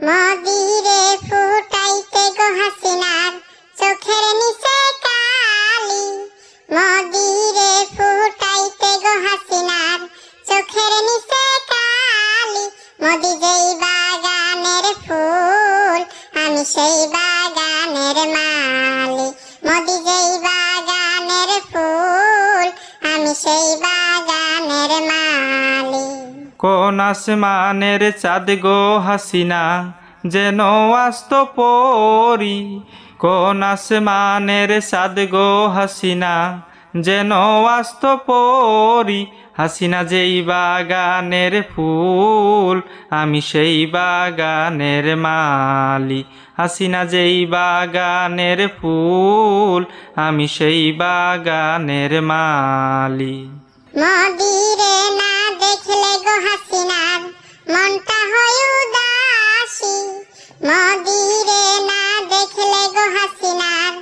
মদিরে ফুটাইতে গো হাসিনার চোখের নিচে কালি। মদিরে ফুটাইতে গো হাসিনার চোখের নিচে কালি। মদি যেই বাগানের ফুল, আমি সেই কোন আসমানের চাঁদ গো হাসিনা, যেন আস্ত পরি। কোন আসমানের চাঁদ গো হাসিনা, যেন আস্ত পরি। হাসিনা যেই বাগানের ফুল, আমি সেই বাগানের মালি হাসিনা যেই বাগানের ফুল, আমি সেই বাগানের মালি মদিরে না দেখলে গো হাসিনার মনটা হয় উদাসী। মদিরে না দেখলে গো হাসিনার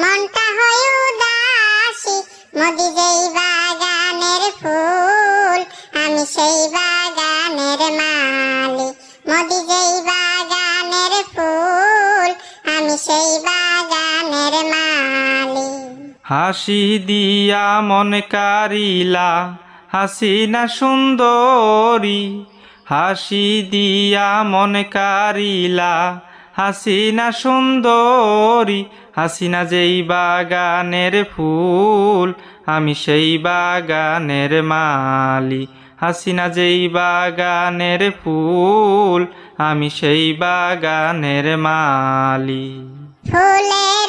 মনটা হয় উদাসী। মদি যেই বাগানের ফুল, আমি সেই বাগানের মালি মদি যেই বাগানের ফুল, আমি সেই বাগানের মালি হাসি দিয়া মন কারিলা হাসিনা সুন্দরী, হাসি দিয়া মন কারিলা। হাসিনা সুন্দরী, হাসিনা যেই বাগানের ফুল, আমি সেই বাগানের মালি। হাসিনা যেই বাগানের ফুল, আমি সেই বাগানের মালি। ফুলের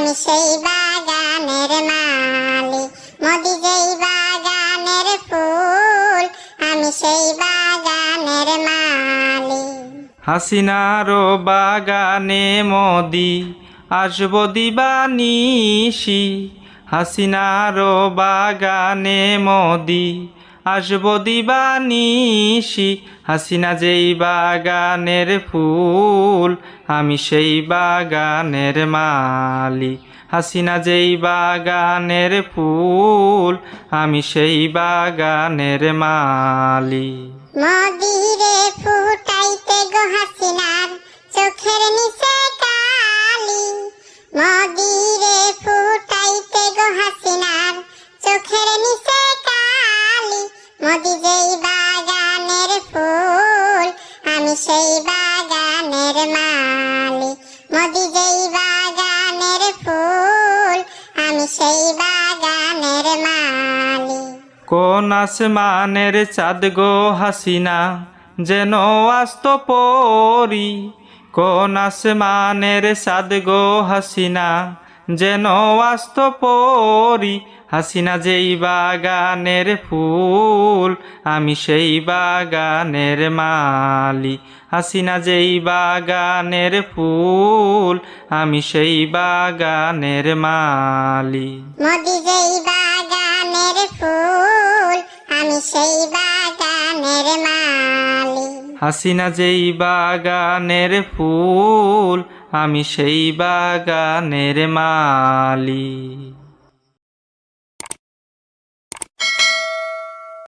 আমি সেই বাগানের মালি মদি যেই বাগানের ফুল, আমি সেই বাগানের মালি হাসিনারো বাগানে মদি, আসব দিবানিসি হাসিনারো বাগানে মদি আসব দিবানিসি হাসিনা যেই বাগানের ফুল, আমি সেই বাগানের মালি হাসিনা যেই বাগানের ফুল, আমি সেই বাগানের মালি মদিরে ফুটাইতে গো হাসিনার, চোখের নিচে যেই বাগানের ফুল, আমি সেই বাগানের মদি যেই বাগানের ফুল, আমি সেই বাগানের কোন আসমানের চাঁদ গো হাসিনা, যেন আস্ত পরি। কোন আসমানের চাঁদ গো হাসিনা, যেন আস্ত পরি। হাসিনা যেই বাগানের ফুল আমি সেই বাগানের মালি হাসিনা যেই বাগানের ফুল আমি সেই বাগানের মালি। মদি যেই বাগানের ফুল আমি সেই বাগানের মালি। হাসিনা যেই বাগানের ফুল আমি সেই বাগানের মালি।